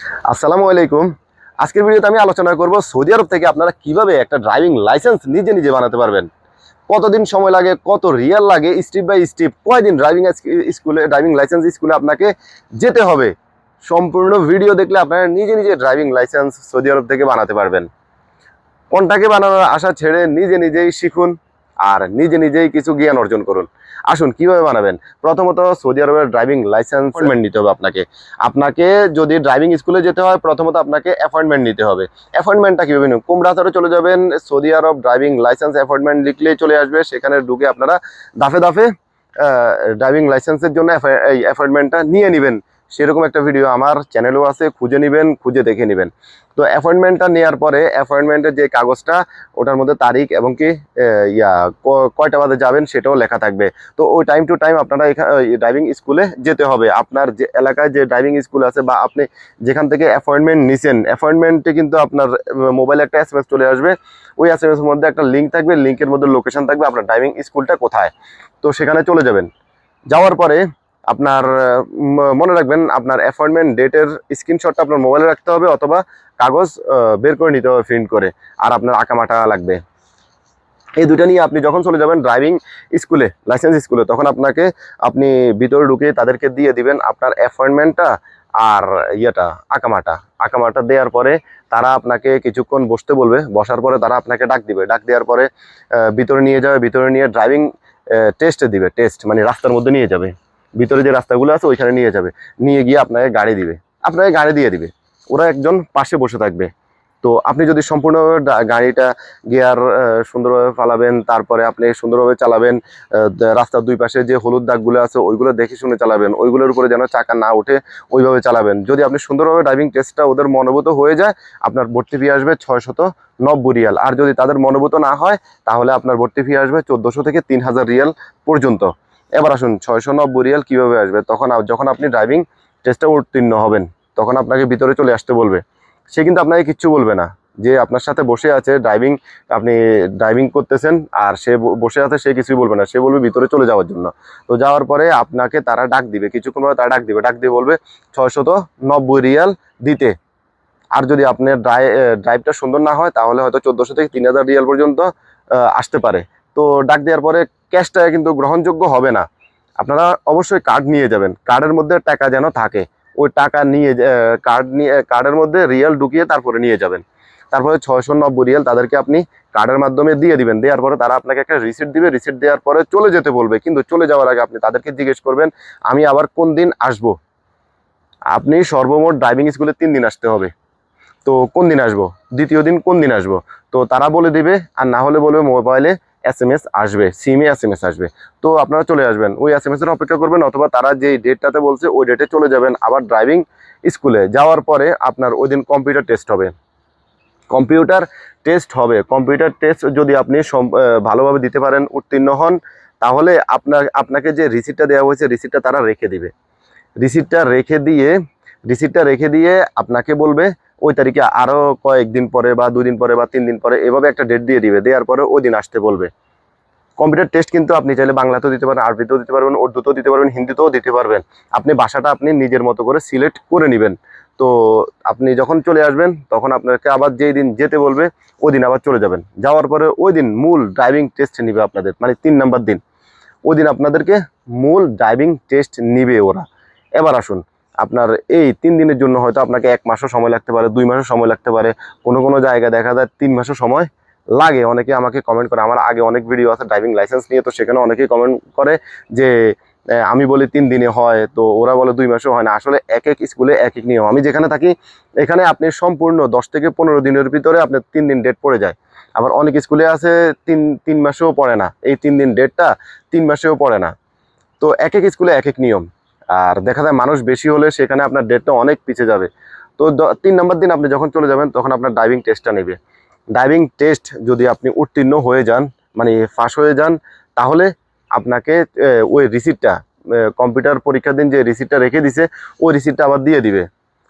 আসসালামু আলাইকুম। আজকের ভিডিওতে আমি আলোচনা করব সৌদি আরব থেকে আপনারা কীভাবে একটা ড্রাইভিং লাইসেন্স নিজে নিজে বানাতে পারবেন। কতদিন সময় লাগে, কত রিয়াল লাগে, স্টেপ বাই স্টেপ কয়দিন ড্রাইভিং স্কুলে ড্রাইভিং লাইসেন্স স্কুলে আপনাকে যেতে হবে। সম্পূর্ণ ভিডিও দেখলে আপনারা নিজে নিজে ড্রাইভিং লাইসেন্স সৌদি আরব থেকে বানাতে পারবেন। কোনটাকে বানানোর আশা ছেড়ে নিজে নিজেই শিখুন। আর নিজে নিজেই কিছু জ্ঞান অর্জন করুন। আসুন কীভাবে বানাবেন? প্রথমত সৌদি আরবের ড্রাইভিং লাইসেন্স অ্যাপয়েন্টমেন্ট নিতে হবে আপনাকে। আপনাকে যদি ড্রাইভিং স্কুলে যেতে হয় প্রথমত আপনাকে অ্যাপয়েন্টমেন্ট নিতে হবে। অ্যাপয়েন্টমেন্টটা কীভাবে নেবেন কুমড়াতরে চলে যাবেন Saudi Arab driving licence appointment লিখলেই চলে আসবে। সেখানে ঢুকে আপনারা দাফে দাফে ড্রাইভিং লাইসেন্সের জন্য অ্যাপয়েন্টমেন্টটা নিয়ে নেবেন। সেরকম একটা ভিডিও আমার চ্যানেলও আছে, খুঁজে নেবেন, খুঁজে দেখে নেবেন। তো অ্যাপয়েন্টমেন্টটা নেওয়ার পরে অ্যাপয়েন্টমেন্টের যে কাগজটা, ওটার মধ্যে তারিখ এবং কি ইয়া কয়টা বাজে যাবেন সেটাও লেখা থাকবে। তো ওই টাইম টু টাইম আপনারা এখানে ড্রাইভিং স্কুলে যেতে হবে। আপনার যে এলাকায় যে ড্রাইভিং স্কুল আছে বা আপনি যেখান থেকে অ্যাপয়েন্টমেন্ট নিছেন অ্যাপয়েন্টমেন্টে কিন্তু আপনার মোবাইলে একটা এস চলে আসবে। ওই এস মধ্যে একটা লিঙ্ক থাকবে লিঙ্কের মধ্যে লোকেশন থাকবে আপনার ড্রাইভিং স্কুলটা কোথায়। তো সেখানে চলে যাবেন। যাওয়ার পরে আপনার মনে রাখবেন আপনার অ্যাপয়েন্টমেন্ট ডেটের স্ক্রিনশটটা আপনার মোবাইলে রাখতে হবে অথবা কাগজ বের করে নিতে হবে প্রিন্ট করে। আর আপনার আঁকামাটা লাগবে। এই দুটো নিয়ে আপনি যখন চলে যাবেন ড্রাইভিং স্কুলে লাইসেন্স স্কুলে তখন আপনাকে আপনি ভিতরে ঢুকে তাদেরকে দিয়ে দিবেন আপনার অ্যাপয়েন্টমেন্টটা আর ইয়েটা, আকামাটা। আকামাটা দেওয়ার পরে তারা আপনাকে কিছুক্ষণ বসতে বলবে। বসার পরে তারা আপনাকে ডাক দিবে। ডাক দেওয়ার পরে ভিতরে নিয়ে যাবে, ভিতরে নিয়ে ড্রাইভিং টেস্টে দিবে। টেস্ট মানে রাস্তার মধ্যে নিয়ে যাবে। ভিতরে যে রাস্তাগুলো আছে, ওইখানে নিয়ে যাবে। নিয়ে গিয়ে আপনাকে গাড়ি দিবে। আপনাকে গাড়ি দিয়ে দিবে। ওরা একজন পাশে বসে থাকবে। তো আপনি যদি সম্পূর্ণ গাড়িটা গিয়ার সুন্দরভাবে ফালাবেন, তারপরে আপনি সুন্দরভাবে চালাবেন রাস্তার দুই পাশে যে হলুদ দাগগুলো আছে, ওইগুলো দেখে শুনে চালাবেন। ওইগুলোর উপরে যেন চাকা না উঠে ওইভাবে চালাবেন। যদি আপনি সুন্দরভাবে ড্রাইভিং টেস্টটা ওদের মনোভূত হয়ে যায়, আপনার ভর্তি ফি আসবে ছয়শত নব্বই রিয়াল। আর যদি তাদের মনোভূত না হয়, তাহলে আপনার ভর্তি ফি আসবে চোদ্দোশো থেকে তিন হাজার রিয়াল পর্যন্ত। এবার আসুন, ছয়শো নব্বই রিয়াল কীভাবে আসবে? তখন যখন আপনি ড্রাইভিং টেস্টে উত্তীর্ণ হবেন, তখন আপনাকে ভিতরে চলে আসতে বলবে। সে কিন্তু আপনাকে কিচ্ছু বলবে না। যে আপনার সাথে বসে আছে ড্রাইভিং আপনি ড্রাইভিং করতেছেন, আর সে বসে আছে, সে কিছুই বলবে না। সে বলবে ভিতরে চলে যাওয়ার জন্য। তো যাওয়ার পরে আপনাকে তারা ডাক দিবে। কিছুক্ষণ পরে তারা ডাক দিবে। ডাক দিয়ে বলবে ছয়শত নব্বই রিয়াল দিতে। আর যদি আপনার ড্রাই ড্রাইভটা সুন্দর না হয়, তাহলে হয়তো চোদ্দোশো থেকে তিন হাজার রিয়াল পর্যন্ত আসতে পারে। তো ডাক দেওয়ার পরে ক্যাশটা কিন্তু গ্রহণযোগ্য হবে না। আপনারা অবশ্যই কার্ড নিয়ে যাবেন। কার্ডের মধ্যে টাকা যেন থাকে। ওই টাকা নিয়ে কার্ড নিয়ে কার্ডের মধ্যে রিয়াল ঢুকিয়ে তারপরে নিয়ে যাবেন। তারপরে ছয়শো নব্বই রিয়াল তাদেরকে আপনি কার্ডের মাধ্যমে দিয়ে দিবেন। দেওয়ার পরে তারা আপনাকে একটা রিসিট দিবে। রিসিট দেওয়ার পরে চলে যেতে বলবে। কিন্তু চলে যাওয়ার আগে আপনি তাদেরকে জিজ্ঞেস করবেন, আমি আবার কোন দিন আসব? আপনি সর্বমোট ড্রাইভিং স্কুলে তিন দিন আসতে হবে। তো কোন দিন আসব? দ্বিতীয় দিন কোন দিন আসব? তো তারা বলে দিবে, আর না হলে বলবে মোবাইলে এস এম এস আসবে সিমে এস এম এস আসবে। তো আপনারা চলে আসবেন, ওই এস এম এস এর অপেক্ষা করবেন অথবা তারা যেই ডেটটাতে বলছে, ওই ডেটে চলে যাবেন আবার ড্রাইভিং স্কুলে যাওয়ার পরে আপনার ওই দিন কম্পিউটার টেস্ট হবে। কম্পিউটার টেস্ট হবে। কম্পিউটার টেস্ট যদি আপনি ভালোভাবে দিতে পারেন, উত্তীর্ণ হন, তাহলে আপনার আপনাকে যে রিসিপ্টটা দেওয়া হয়েছে রিসিটটা তারা রেখে দিবে। রিসিপ্টটা রেখে দিয়ে রিসিটটা রেখে দিয়ে আপনাকে বলবে ওই তারিখে আরও কয়েকদিন পরে বা দুদিন পরে বা তিন দিন পরে এভাবে একটা ডেট দিয়ে দিবে। দেওয়ার পরে ওই দিন আসতে বলবে। কম্পিউটার টেস্ট কিন্তু আপনি চাইলে বাংলাতেও দিতে পারেন, আরবিতেও দিতে পারবেন, উর্দুতেও দিতে পারবেন, হিন্দিতেও দিতে পারবেন। আপনি ভাষাটা আপনি নিজের মতো করে সিলেক্ট করে নেবেন। তো আপনি যখন চলে আসবেন, তখন আপনাকে আবার যেই দিন যেতে বলবে, ওই দিন আবার চলে যাবেন। যাওয়ার পরে ওই দিন মূল ড্রাইভিং টেস্ট নিবে আপনাদের মানে তিন নাম্বার দিন। ওই দিন আপনাদেরকে মূল ড্রাইভিং টেস্ট নিবে ওরা। এবার আসুন আপনার এই তিন দিনের জন্য হয়তো আপনাকে এক মাসও সময় লাগতে পারে, দুই মাসও সময় লাগতে পারে। কোনো কোনো জায়গায় দেখা যায় তিন মাসও সময় লাগে। অনেকে আমাকে কমেন্ট করে, আমার আগে অনেক ভিডিও আছে ড্রাইভিং লাইসেন্স নিয়ে, তো সেখানে অনেকেই কমেন্ট করে যে আমি বলি তিন দিনে হয়। তো ওরা বলে দুই মাসও হয় না। আসলে এক এক স্কুলে এক এক নিয়ম। আমি যেখানে থাকি, এখানে আপনি সম্পূর্ণ দশ থেকে পনেরো দিনের ভিতরে আপনার তিন দিন ডেট পড়ে যায়। আবার অনেক স্কুলে আছে তিন তিন মাসেও পড়ে না। এই তিন দিন ডেটটা তিন মাসেও পড়ে না। তো এক এক স্কুলে এক এক নিয়ম। আর দেখা যায় মানুষ বেশি হলে সেখানে আপনার ডেটটা অনেক পিছিয়ে যাবে। তো তিন নম্বর দিন আপনি যখন চলে যাবেন, তখন আপনার ড্রাইভিং টেস্টটা নেবে। ড্রাইভিং টেস্ট যদি আপনি উত্তীর্ণ হয়ে যান মানে ফাঁস হয়ে যান, তাহলে আপনাকে ওই রিসিটটা কম্পিউটার পরীক্ষার দিন যে রিসিটটা রেখে দিছে, ওই রিসিটটা আবার দিয়ে দিবে।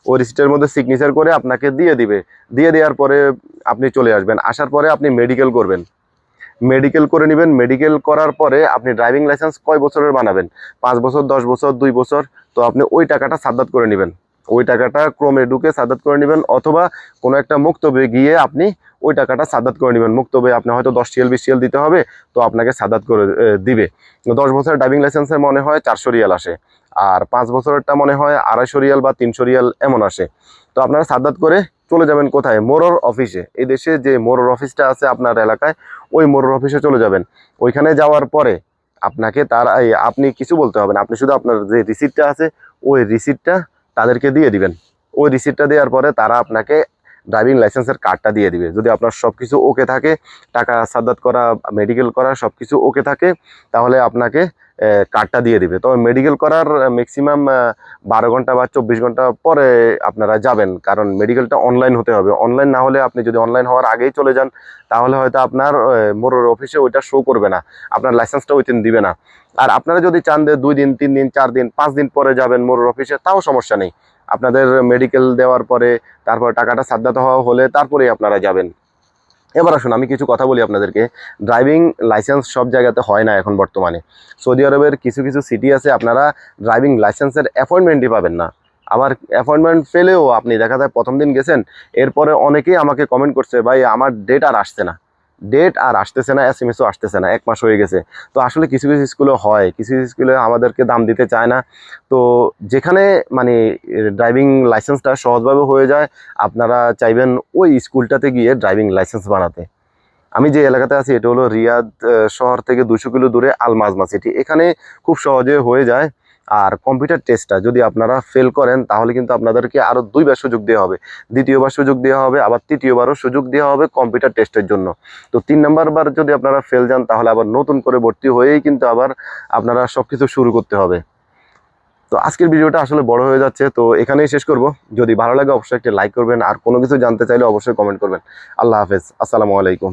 ওই রিসিটের মধ্যে সিগনেচার করে আপনাকে দিয়ে দিবে। দিয়ে দেওয়ার পরে আপনি চলে আসবেন। আসার পরে আপনি মেডিকেল করবেন। মেডিকেল করে নেবেন। মেডিকেল করার পরে আপনি ড্রাইভিং লাইসেন্স কয় বছরের বানাবেন? পাঁচ বছর, দশ বছর, দুই বছর? তো আপনি ওই টাকাটা সাদ্দাত করে নেবেন। ওই টাকাটা ক্রমে ঢুকে সাদাত করে নেবেন অথবা কোনো একটা মুক্তবে গিয়ে আপনি ওই টাকাটা সাদাত করে নেবেন। মুক্তবে আপনি হয়তো দশ টিএল বিশ টিএল দিতে হবে, তো আপনাকে সাদাত করে দিবে। দশ বছরের ড্রাইভিং লাইসেন্সের মনে হয় চারশো রিয়াল আসে। আর পাঁচ বছরেরটা মনে হয় আড়াইশো রিয়াল বা তিনশো রিয়াল এমন আসে। তো আপনারা সাদ্দাত করে চলে যাবেন কোথায়? মোরর অফিসে। এই দেশে যে মোরর অফিসটা আছে আপনার এলাকায়, ওই মোরর অফিসে চলে যাবেন। ওইখানে যাওয়ার পরে আপনাকে তার আপনি কিছু বলতে হবে না। আপনি শুধু আপনার যে রিসিপ্টটা আছে, ওই রিসিপ্টটা তাদেরকে দিয়ে দিবেন। ওই রিসিপ্টটা দেওয়ার পরে তারা আপনাকে ড্রাইভিং লাইসেন্সের কার্ডটা দিয়ে দিবে। যদি আপনার সব কিছু ওকে থাকে, টাকা সাদ্দাত করা, মেডিকেল করা সব কিছু ওকে থাকে, তাহলে আপনাকে কার্ডটা দিয়ে দিবে। তবে মেডিকেল করার ম্যাক্সিমাম বারো ঘণ্টা বা চব্বিশ ঘণ্টা পরে আপনারা যাবেন। কারণ মেডিকেলটা অনলাইন হতে হবে। অনলাইন না হলে আপনি যদি অনলাইন হওয়ার আগেই চলে যান, তাহলে হয়তো আপনার মোড়ের অফিসে ওইটা শো করবে না। আপনার লাইসেন্সটা ওই দিন দিবে না। আর আপনারা যদি চান যে দুই দিন, তিন দিন, চার দিন, পাঁচ দিন পরে যাবেন মোড়ের অফিসে তাও সমস্যা নেই। আপনাদের মেডিকেল দেওয়ার পরে, তারপর টাকাটা সাদ্দাত হওয়া হলে তারপরেই আপনারা যাবেন। এবার আসুন, আমি কিছু কথা বলি আপনাদেরকে। ড্রাইভিং লাইসেন্স সব জায়গাতে হয় না এখন বর্তমানে। সৌদি আরবের কিছু কিছু সিটি আছে, আপনারা ড্রাইভিং লাইসেন্সের অ্যাপয়েন্টমেন্টই পাবেন না। আবার অ্যাপয়েন্টমেন্ট পেলেও আপনি দেখা যায় প্রথম দিন গেছেন, এরপরে অনেকেই আমাকে কমেন্ট করছে, ভাই, আমার ডেট আর আসছে না। ডেট আর আসতেছে না এস এম এসও আসতেছে না, এক মাস হয়ে গেছে। তো আসলে কিছু কিছু স্কুলে হয়, কিছু কিছু স্কুলে আমাদেরকে দাম দিতে চায় না। তো যেখানে মানে ড্রাইভিং লাইসেন্সটা সহজভাবে হয়ে যায়, আপনারা চাইবেন ওই স্কুলটাতে গিয়ে ড্রাইভিং লাইসেন্স বানাতে। আমি যে এলাকাতে আছি, এটা হলো রিয়াদ শহর থেকে দুশো কিলো দূরে আল মাজমা সিটি এখানে খুব সহজে হয়ে যায়। আর কম্পিউটার টেস্টটা যদি আপনারা ফেল করেন, তাহলে কিন্তু আপনাদেরকে আরও দুইবার সুযোগ দেওয়া হবে। দ্বিতীয়বার সুযোগ দেওয়া হবে, আবার তৃতীয়বারও সুযোগ দেওয়া হবে কম্পিউটার টেস্টের জন্য। তো তিন নম্বরবার যদি আপনারা ফেল যান, তাহলে আবার নতুন করে ভর্তি হয়েই কিন্তু আবার আপনারা সব কিছু শুরু করতে হবে। তো আজকের ভিডিওটা আসলে বড় হয়ে যাচ্ছে, তো এখানেই শেষ করব। যদি ভালো লাগে, অবশ্যই একটা লাইক করবেন। আর কোনো কিছু জানতে চাইলে অবশ্যই কমেন্ট করবেন। আল্লাহ হাফেজ। আসসালামু আলাইকুম।